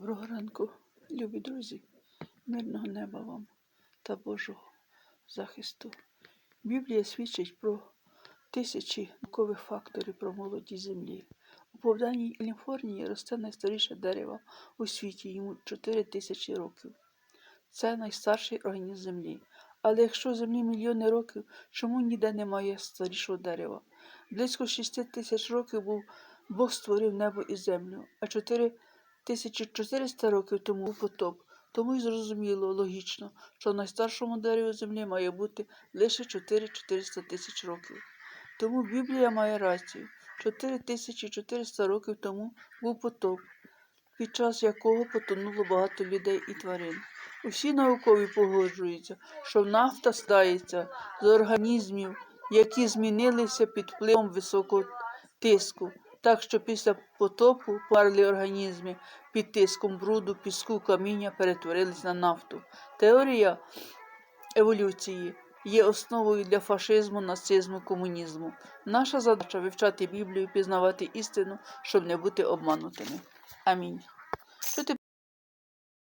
Доброго ранку, любі друзі, мирного неба вам та Божого захисту. Біблія свідчить про тисячі наукових факторів про молоді землі. У Повданій Каліфорнії росте найстаріше дерево у світі, йому 4 тисячі років. Це найстарший організм землі. Але якщо землі мільйони років, чому ніде немає старішого дерева? Близько 6 тисяч років був Бог створив небо і землю, а 4 1400 років тому був потоп. Тому й зрозуміло, логічно, що найстаршому дереву землі має бути лише 4-400 тисяч років. Тому Біблія має рацію. 4400 років тому був потоп, під час якого потонуло багато людей і тварин. Усі наукові погоджуються, що нафта складається з організмів, які змінилися під впливом високого тиску. Так що після потопу парлі організми під тиском бруду, піску, каміння перетворились на нафту. Теорія еволюції є основою для фашизму, нацизму, комунізму. Наша задача вивчати Біблію, пізнавати істину, щоб не бути обманутими. Амінь.